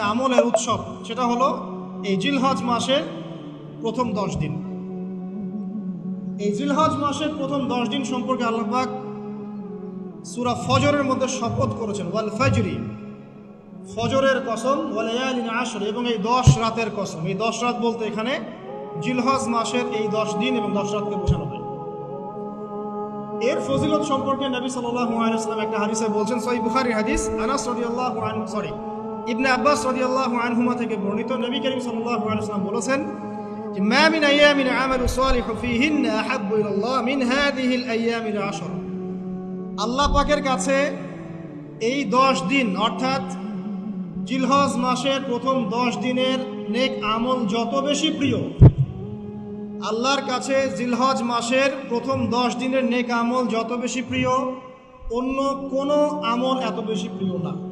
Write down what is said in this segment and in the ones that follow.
আমলের উৎসব। সেটা হলো এই জিলহজ মাসের প্রথম দশ দিন। এই জিলহজ মাসের প্রথম দশ দিন সম্পর্কে আল্লাহবাক সুরা ফজরের মধ্যে শপথ করেছেন, ওয়াল ফজরি। ফজরের কসম ওয়ালায়ালিন আসর, এবং এই দশ রাতের কসম। এই দশ রাত বলতে এখানে জিলহজ মাসের এই দশ দিন এবং দশ রাতকে বোঝানো হয়। এর ফজিলত সম্পর্কে নবী সাল্লাল্লাহু আলাইহি ওয়াসাল্লাম একটা হাদিসে বলছেন সহি বুখারী হাদিস আনাস রাদিয়াল্লাহু আনহু সরি ইবনে আব্বাস রাদিয়াল্লাহু আনহুমা থেকে বর্ণিত নবী করিম সাল্লাল্লাহু আলাইহি ওয়াসাল্লাম বলেছেন যে, মা মিন আইয়ামিন আমালু সালিহু ফীহিন্না আহাব্বু ইলাল্লাহ মিন হাযিহিল আইয়ামিল আশর আল্লাহ পাকের কাছে এই দশ দিন, অর্থাৎ জিলহজ মাসের প্রথম দশ দিনের নেক আমল যত বেশি প্রিয়, আল্লাহর কাছে জিলহজ মাসের প্রথম দশ দিনের নেক আমল যত বেশি প্রিয়, অন্য কোনো আমল এত বেশি প্রিয় না।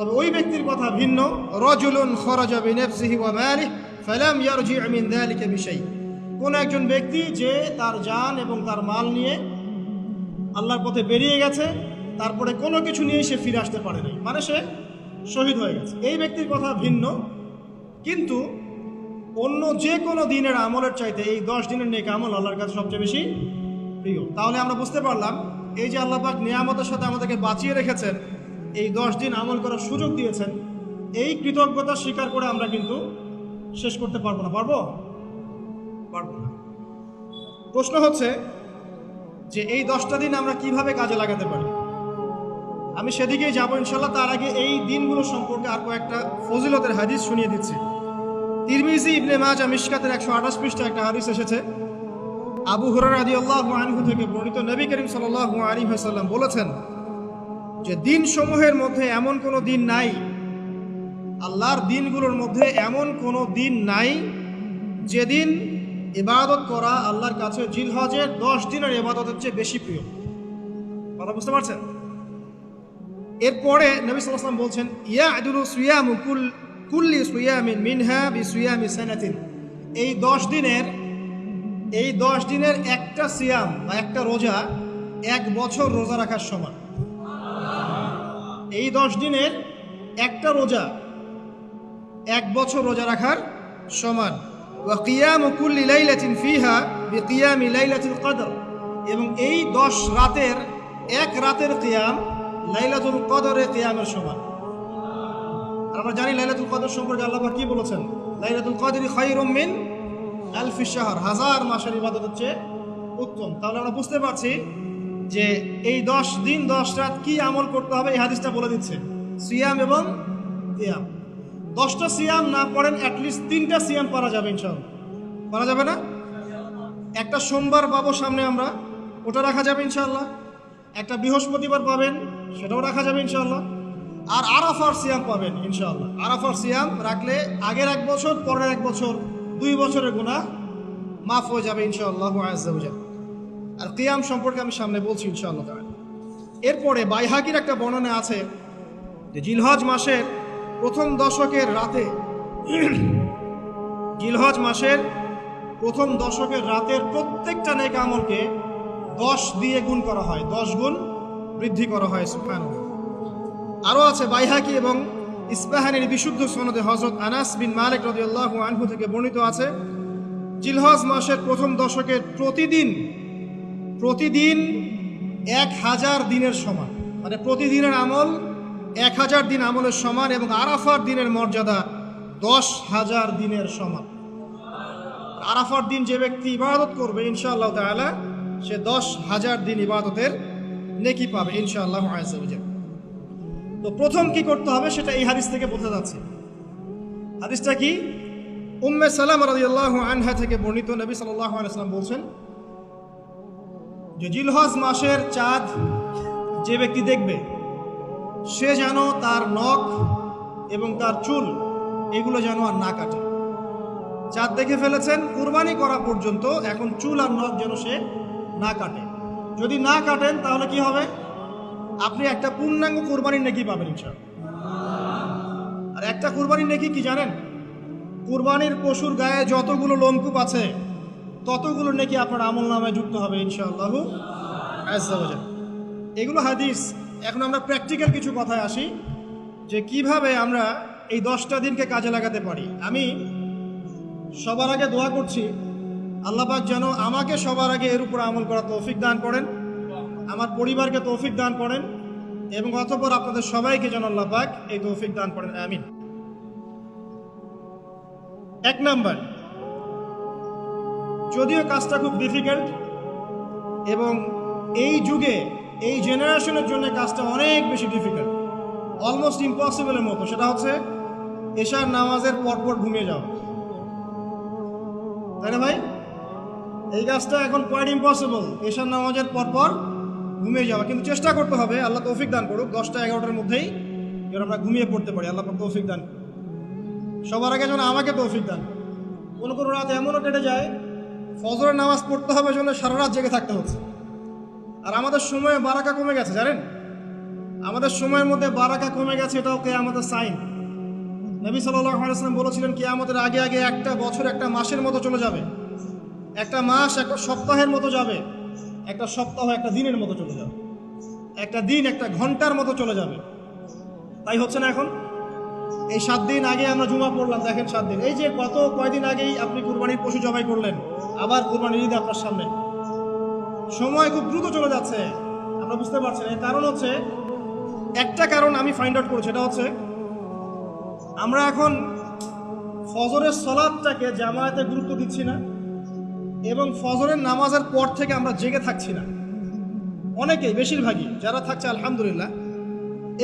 তবে ওই ব্যক্তির কথা ভিন্ন। রজুলুন খরাজা বিনাফসিহি ওয়া ইয়ারজি কোন একজন ব্যক্তি যে তার জান এবং তার মাল নিয়ে আল্লাহর পথে বেরিয়ে গেছে, তারপরে কোনো কিছু নিয়ে সে ফিরে আসতে পারে নাই। মানে সে শহীদ হয়ে গেছে। এই ব্যক্তির কথা ভিন্ন। কিন্তু অন্য যে কোনো দিনের আমলের চাইতে এই দশ দিনের নেক আমল আল্লাহর কাছে সবচেয়ে বেশি প্রিয়। তাহলে আমরা বুঝতে পারলাম, এই যে আল্লাহ পাক নিয়ামতের সাথে আমাদেরকে বাঁচিয়ে রেখেছেন এই দশ দিন আমল করার সুযোগ দিয়েছেন। এই কৃতজ্ঞতা স্বীকার করে আমরা কিন্তু শেষ করতে পারব না। পারব? পারব না। প্রশ্ন হচ্ছে যে এই দশটা দিন আমরা কীভাবে কাজে লাগাতে পারি? আমি সেদিকেই যাব ইনশাল্লাহ তার আগে এই দিনগুলো সম্পর্কে আর কয়েকটা ফজিলতের হাদিস শুনিয়ে দিচ্ছি। তিরমিজি ইবনে মাজা মিশকাতের একশো আঠাশ পৃষ্ঠা একটা হাদিস এসেছে। আবু হুরার আদি আল্লাহ আনহু থেকে বর্ণিত নবী করিম সাল্লাহ আলী হাসাল্লাম বলেছেন যে দিন সমূহের মধ্যে এমন কোনো দিন নাই, আল্লাহর দিনগুলোর মধ্যে এমন কোনো দিন নাই যেদিন ইবাদত করা আল্লাহর কাছে জিলহজের দশ দিনের ইবাদতের চেয়ে বেশি প্রিয়। কথা বুঝতে পারছেন? এরপরে নবী সাল্লাম বলছেন ইয়া আদুলু সুয়ামু কুল, কুল্লি সুয়ামিন মিনহা বি সুয়ামি সানাতিন। এই দশ দিনের, এই দশ দিনের একটা সিয়াম বা একটা রোজা এক বছর রোজা রাখার সমান। এই দশ দিনের একটা রোজা, এক বছর রোজা রাখার সমান। লাইলাতিন ফিহা কদর। এবং এই দশ রাতের এক রাতের কিয়াম লাইলাতুল কদরের কিয়ামের সমান। আর আমরা জানি লাইলাতুল কদর সম্পর্কে আল্লাহ কি বলেছেন? লাইলাতুল কদরি খায়রুম মিন আলফি শাহর। হাজার মাসের ইবাদত হচ্ছে উত্তম। তাহলে আমরা বুঝতে পারছি যে এই দশ দিন, দশ রাত কি আমল করতে হবে, এই হাদিসটা বলে দিচ্ছে। সিয়াম এবং সিয়াম দশটা সিয়াম না পড়েন অ্যাটলিস্ট তিনটা সিয়াম পারা যাবে ইনশাল্লাহ পারা যাবে না? একটা সোমবার পাবো সামনে আমরা, ওটা রাখা যাবে ইনশাল্লাহ একটা বৃহস্পতিবার পাবেন, সেটাও রাখা যাবে ইনশাল্লাহ আর আরাফার সিয়াম পাবেন ইনশাল্লাহ আরাফার সিয়াম রাখলে আগের এক বছর, পরের এক বছর, দুই বছরের গুণা মাফ হয়ে যাবে ইনশাআল্লাহ আজাল আর কিয়াম সম্পর্কে আমি সামনে বলছি ইনশাআল্লাহ। এরপরে বাইহাকির একটা বর্ণনা আছে যে জিলহজ মাসের প্রথম দশকের রাতে, জিলহজ মাসের প্রথম দশকের রাতের প্রত্যেকটা নেক আমলকে দশ দিয়ে গুণ করা হয়, দশ গুণ বৃদ্ধি করা হয় সুফান আরও আছে বাইহাকি এবং ইস্পাহানের বিশুদ্ধ সনদে হজরত আনাস বিন মালিক রদিয়াল্লাহু আনহু থেকে বর্ণিত আছে, জিলহজ মাসের প্রথম দশকের প্রতিদিন প্রতিদিন এক হাজার দিনের সমান। মানে প্রতিদিনের আমল এক হাজার দিন আমলের সমান এবং আরাফার দিনের মর্যাদা দশ হাজার দিনের সমান। আরাফার দিন যে ব্যক্তি ইবাদত করবে, ইনশাআল্লাহ তাআলা, সে দশ হাজার দিন ইবাদতের নেকি পাবে, ইনশাআল্লাহ তো প্রথম কি করতে হবে সেটা এই হাদিস থেকে বোঝা যাচ্ছে। হাদিসটা কি? উম্মে সালাম রাদিয়াল্লাহু আনহা থেকে বর্ণিত নবী সাল্লাম বলছেন যে জিলহজ মাসের চাঁদ যে ব্যক্তি দেখবে, সে যেন তার নখ এবং তার চুল এগুলো যেন আর না কাটে। চাঁদ দেখে ফেলেছেন, কুরবানি করা পর্যন্ত এখন চুল আর নখ যেন সে না কাটে। যদি না কাটেন, তাহলে কি হবে? আপনি একটা পূর্ণাঙ্গ কুরবানির নেকি পাবেন ইনশাআল্লাহ। আর একটা কুরবানির নেকি কি জানেন? কুরবানির পশুর গায়ে যতগুলো লোমকূপ আছে ততগুলো নেকি আপনার আমল নামায় যুক্ত হবে ইনশাআল্লাহ। এগুলো হাদিস। এখন আমরা প্র্যাকটিক্যাল কিছু কথায় আসি যে কীভাবে আমরা এই দশটা দিনকে কাজে লাগাতে পারি। আমি সবার আগে দোয়া করছি আল্লাপাক যেন আমাকে সবার আগে এর উপর আমল করা তৌফিক দান করেন, আমার পরিবারকে তৌফিক দান করেন এবং অতপর আপনাদের সবাইকে যেন আল্লাপাক এই তৌফিক দান করেন। আমিন। এক নাম্বার যদিও কাজটা খুব ডিফিকাল্ট এবং এই যুগে, এই জেনারেশনের জন্য কাজটা অনেক বেশি ডিফিকাল্ট অলমোস্ট ইম্পসিবলের মতো। সেটা হচ্ছে, এশার নামাজের পরপর ঘুমিয়ে যাওয়া। তাই না ভাই? এই কাজটা এখন কোয়াইট ইম্পসিবল এশার নামাজের পরপর ঘুমিয়ে যাওয়া। কিন্তু চেষ্টা করতে হবে, আল্লাহ তৌফিক দান করুক। দশটা, এগারোটার মধ্যেই যেন আমরা ঘুমিয়ে পড়তে পারি। আল্লাহ তৌফিক দান সবার আগে যেন আমাকে তৌফিক দান। কোনো কোনো রাত এমনও কেটে যায় ফজরের নামাজ পড়তে হবে জন্য সারা রাত জেগে থাকতে হচ্ছে। আর আমাদের সময়ে বারাকা কমে গেছে, জানেন? আমাদের সময়ের মধ্যে বারাকা কমে গেছে, এটাও কে আমাদের সাইন নবী সাল্লাম বলেছিলেন কি আমাদের আগে আগে একটা বছর, একটা মাসের মতো চলে যাবে। একটা মাস, একটা সপ্তাহের মতো যাবে। একটা সপ্তাহ, একটা দিনের মতো চলে যাবে। একটা দিন, একটা ঘণ্টার মতো চলে যাবে। তাই হচ্ছে না এখন? এই সাত দিন আগে আমরা জুমা পড়লাম, দেখেন সাত দিন। এই যে কত কয়দিন আগেই আপনি কুরবানির পশু জবাই করলেন, আবার কুরবানির ঈদ আপনার সামনে। সময় খুব দ্রুত চলে যাচ্ছে, আমরা বুঝতে পারছি না। কারণ হচ্ছে, একটা কারণ আমি ফাইন্ড আউট করেছি, সেটা হচ্ছে, আমরা এখন ফজরের সলাদটাকে জামায়াতে গুরুত্ব দিচ্ছি না, এবং ফজরের নামাজের পর থেকে আমরা জেগে থাকছি না। অনেকেই, বেশিরভাগই, যারা থাকছে, আলহামদুলিল্লাহ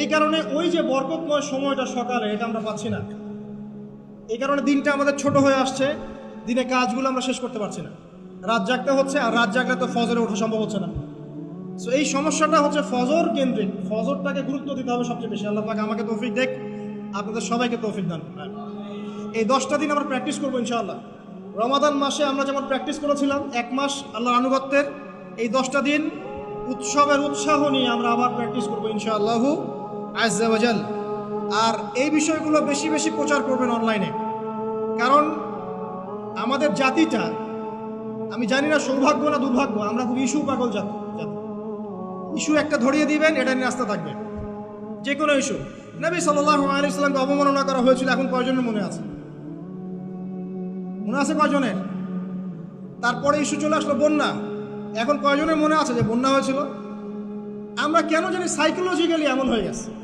এই কারণে ওই যে বরকতময় সময়টা সকালে, এটা আমরা পাচ্ছি না। এই কারণে দিনটা আমাদের ছোট হয়ে আসছে। দিনে কাজগুলো আমরা শেষ করতে পারছি না। রাত জাগতে হচ্ছে আর রাত জাগলে তো ফজরে ওঠা সম্ভব হচ্ছে না। সো এই সমস্যাটা হচ্ছে ফজর কেন্দ্রিক। ফজরটাকে গুরুত্ব দিতে হবে সবচেয়ে বেশি। আল্লাহ পাক আমাকে তৌফিক দেখ, আপনাদের সবাইকে তৌফিক দান। করুন। এই দশটা দিন আমরা প্র্যাকটিস করব ইনশাআল্লাহ। রমাদান মাসে আমরা যেমন প্র্যাকটিস করেছিলাম, এক মাস আল্লাহর আনুগত্যের, এই দশটা দিন উৎসবের উৎসাহ নিয়ে আমরা আবার প্র্যাকটিস করব ইনশাআল্লাহু। আজাল আর এই বিষয়গুলো বেশি বেশি প্রচার করবেন অনলাইনে। কারণ আমাদের জাতিটা, আমি জানি না সৌভাগ্য না দুর্ভাগ্য, আমরা খুব ইস্যু পাগল জাতি। ইস্যু একটা ধরিয়ে দিবেন, এটা নিয়ে আসতে থাকবে। যে কোনো ইস্যু। নবী সাল্লাহ আলী ইসলামকে অবমাননা করা হয়েছিল, এখন কয়জনের মনে আছে? মনে আছে কয়জনের? তারপরে ইস্যু চলে আসলো বন্যা। এখন কয়জনের মনে আছে যে বন্যা হয়েছিল? আমরা কেন জানি সাইকোলজিক্যালি এমন হয়ে গেছে।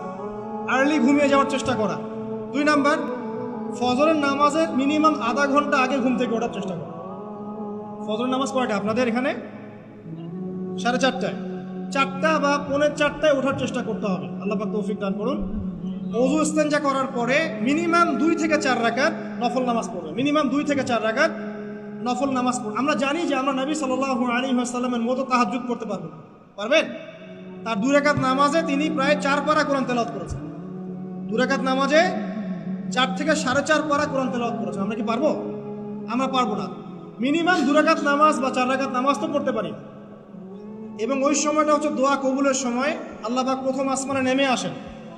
আর্লি ঘুমিয়ে যাওয়ার চেষ্টা করা। দুই নাম্বার, ফজরের নামাজের মিনিমাম আধা ঘণ্টা আগে ঘুম থেকে ওঠার চেষ্টা করা। ফজরের নামাজ কয়টা? আপনাদের এখানে? সাড়ে চারটায়। চারটা বা পৌনের চারটায় ওঠার চেষ্টা করতে হবে। আল্লাহ পাক তৌফিক দান করুন। অজু ইস্তেঞ্জা করার পরে মিনিমাম দুই থেকে চার রাকাত নফল নামাজ পড়বে। মিনিমাম দুই থেকে চার রাকাত নফল নামাজ পড়বে। আমরা জানি যে আমরা নবী সাল্লাল্লাহু আলাইহি ওয়াসাল্লামের মতো তাহাজ্জুদ করতে পারব পারবেন? তার দুই রাকাত নামাজে তিনি প্রায় চার পারা কোরআন তেলাওয়াত করেছেন। দুই রাকাত নামাজে চার থেকে সাড়ে চার পারা কোরআন তেলাওয়াত করেছেন আমরা কি পারব? আমরা পারব না। মিনিমাম দু রাকাত নামাজ বা চার রাকাত নামাজ তো পড়তে পারি। এবং ওই সময়টা হচ্ছে দোয়া কবুলের সময়। আল্লাহ পাক প্রথম আসমানে নেমে আসেন।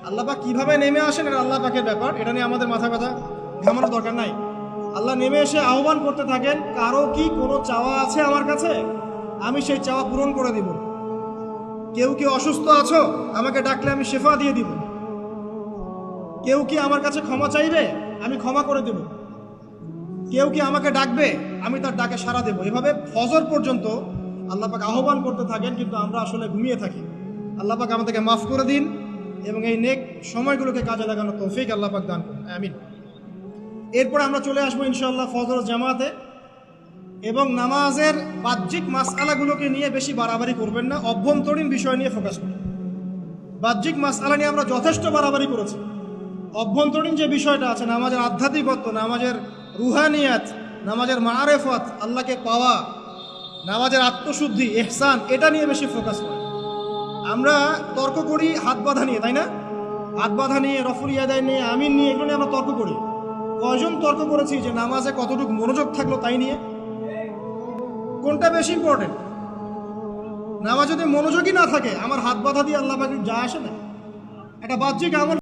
আল্লাহ পাক কীভাবে নেমে আসেন এটা আল্লাহ পাকের ব্যাপার। এটা নিয়ে আমাদের মাথা ব্যথা, ঘামানোর দরকার নাই। আল্লাহ নেমে এসে আহ্বান করতে থাকেন, কারও কি কোনো চাওয়া আছে আমার কাছে? আমি সেই চাওয়া পূরণ করে দিব। কেউ কি অসুস্থ আছো? আমাকে ডাকলে আমি শেফা দিয়ে দিব। কেউ কি আমার কাছে ক্ষমা চাইবে? আমি ক্ষমা করে দেব। কেউ কি আমাকে ডাকবে? আমি তার ডাকে সাড়া দেবো। এভাবে ফজর পর্যন্ত আল্লাহ পাক আহ্বান করতে থাকেন, কিন্তু আমরা আসলে ঘুমিয়ে থাকি। আল্লাহ পাক আমাদেরকে মাফ করে দিন এবং এই নেক সময়গুলোকে কাজে লাগানো তৌফিক আল্লাহ পাক দান করুন। আমিন। এরপর আমরা চলে আসব ইনশাআল্লাহ ফজর জামাতে এবং নামাজের বাহ্যিক মাসআলাগুলোকে নিয়ে বেশি বাড়াবাড়ি করবেন না। অভ্যন্তরীণ বিষয় নিয়ে ফোকাস করবেন বাহ্যিক মাসআলা নিয়ে আমরা যথেষ্ট বাড়াবাড়ি করেছি। অভ্যন্তরীণ যে বিষয়টা আছে, নামাজের আধ্যাত্মিকত্ব, নামাজের রুহানিয়াত, নামাজের মারেফত আল্লাহকে পাওয়া, নামাজের আত্মশুদ্ধি এহসান এটা নিয়ে বেশি ফোকাস করে। আমরা তর্ক করি হাত বাঁধা নিয়ে, তাই না? হাত বাঁধা নিয়ে, রফুল ইয়াদায় নিয়ে, আমিন নিয়ে, এগুলো নিয়ে আমরা তর্ক করি। কয়জন তর্ক করেছি যে নামাজে কতটুকু মনোযোগ থাকল তাই নিয়ে? কোনটা বেশি ইম্পর্টেন্ট নামাজ যদি মনোযোগই না থাকে, আমার হাত বাঁধা দিয়ে আল্লাহ যা আসে না। একটা বাহ্যিক আমল